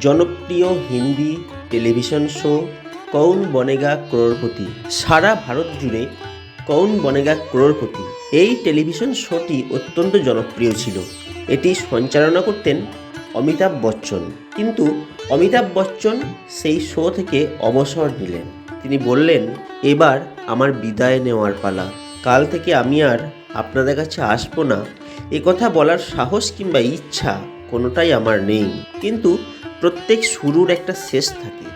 জনপ্রিয় Hindi television show Kaun Banega ক্রোড়পতি। সারা ভারত জুড়ে কৌন বনেগা ক্রোড়পতি। এই টেলিভিশন শোটি অত্যন্ত জনপ্রিয় ছিল। এটি সঞ্চালনা করতেন অমিতাভ বচ্চন। কিন্তু অমিতাভ বচ্চন সেই শো থেকে অবসর নিলেন। তিনি বললেন, এবার আমার বিদায় নেওয়ার পালা। কাল থেকে আমি আর আপনাদের কাছে আসব না। কথা বলার সাহস কিংবা ইচ্ছা কোনোটাই আমার নেই। কিন্তু প্রত্যেক শুরুর একটা শেষ থাকে।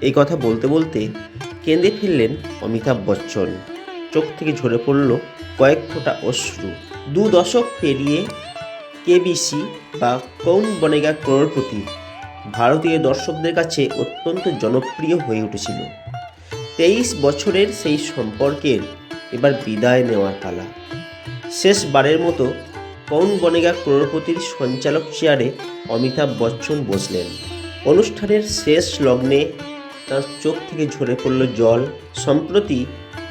এই কথা বলতে বলতে কেঁদে ফেললেন অমিতাভ বচ্চন। চোখ থেকে ঝরে পড়ল কয়েক ফোঁটা অশ্রু। দু দশক পেরিয়ে কেবিসি বা কৌন বনেগা ক্রোড়পতি ভারতীয় দর্শকদের কাছে অত্যন্ত জনপ্রিয় হয়ে উঠেছিল। তেইশ বছরের সেই সম্পর্কের এবার বিদায় নেওয়ার পালা। শেষবারের মতো কৌন বনেগা ক্রোড়পতির সঞ্চালক চেয়ারে অমিতাভ বচ্চন বসলেন। অনুষ্ঠানের শেষ লগ্নে তার চোখ থেকে ঝরে পড়ল জল। সম্প্রতি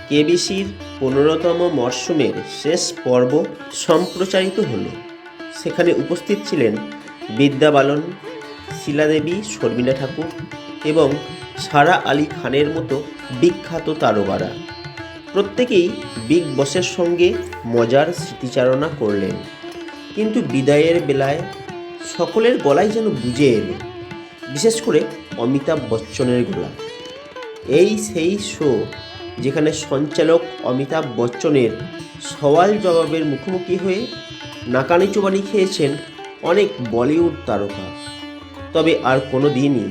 কেবিসির পনেরোতম মরশুমের শেষ পর্ব সম্প্রচারিত হলো। সেখানে উপস্থিত ছিলেন বিদ্যা বালন শিলাদেবী, শর্মিলা ঠাকুর এবং সারা আলী খানের মতো বিখ্যাত তারকারা। প্রত্যেকেই বিগ বসের সঙ্গে মজার স্মৃতিচারণা করলেন। কিন্তু বিদায়ের বেলায় সকলের গলায় যেন বুঝে এলো। বিশেষ করে অমিতাভ বচ্চনের গলা। এই সেই শো যেখানে সঞ্চালক অমিতাভ বচ্চনের সওয়াল জবাবের মুখোমুখি হয়ে নাকানি চুবানি খেয়েছেন অনেক বলিউড তারকা। তবে আর কোনো দিনই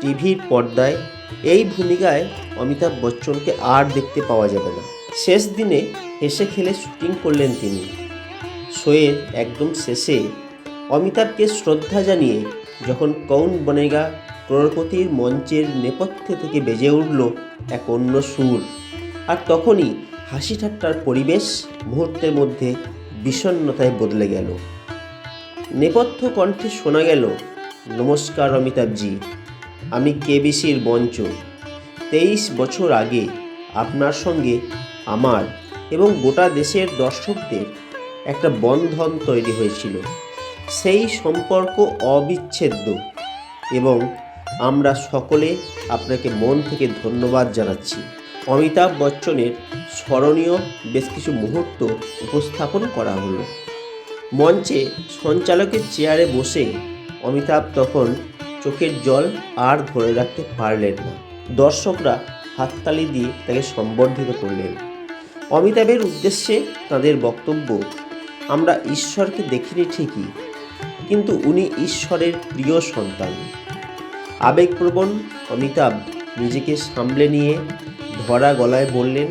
টিভির পর্দায় এই ভূমিকায় অমিতাভ বচ্চনকে আর দেখতে পাওয়া যাবে না। শেষ দিনে হেসে খেলে শুটিং করলেন তিনি। শোয়ের একদম শেষে অমিতাভকে শ্রদ্ধা জানিয়ে যখন কৌন বনেগা ক্রোড়পতির মঞ্চের নেপথ্যে থেকে বেজে উঠল এক অন্য সুর। আর তখনই হাসি ঠাট্টার পরিবেশ মুহূর্তের মধ্যে বিষণ্ণতায় বদলে গেল। নেপথ্য কণ্ঠে শোনা গেল, নমস্কার অমিতাভজি, আমি কেবিসির মঞ্চ। তেইশ বছর আগে আপনার সঙ্গে আমার এবং গোটা দেশের দর্শকদের একটা বন্ধন তৈরি হয়েছিল। সেই সম্পর্ক অবিচ্ছেদ্য এবং আমরা সকলে আপনাকে মন থেকে ধন্যবাদ জানাচ্ছি। অমিতাভ বচ্চনের স্মরণীয় বেশ কিছু মুহূর্ত উপস্থাপন করা হলো। মঞ্চে সঞ্চালকের চেয়ারে বসে অমিতাভ তখন চোখের জল আর ধরে রাখতে পারলেন না। দর্শকরা হাততালি দিয়ে তাকে সম্বর্ধিত করলেন। অমিতাভের উদ্দেশ্যে তাদের বক্তব্য, আমরা ঈশ্বরকে দেখিনি ঠিকই কিন্তু উনি ঈশ্বরের প্রিয় সন্তান। আবেগপ্রবণ অমিতাভ নিজেকে সামলে নিয়ে ধরা গলায় বললেন,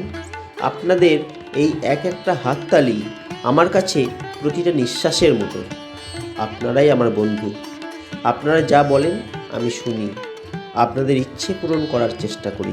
আপনাদের এই এক একটা হাততালি আমার কাছে প্রতিটা নিঃশ্বাসের মতো। আপনারাই আমার বন্ধু। আপনারা যা বলেন আমি শুনি। আপনাদের ইচ্ছে পূরণ করার চেষ্টা করি।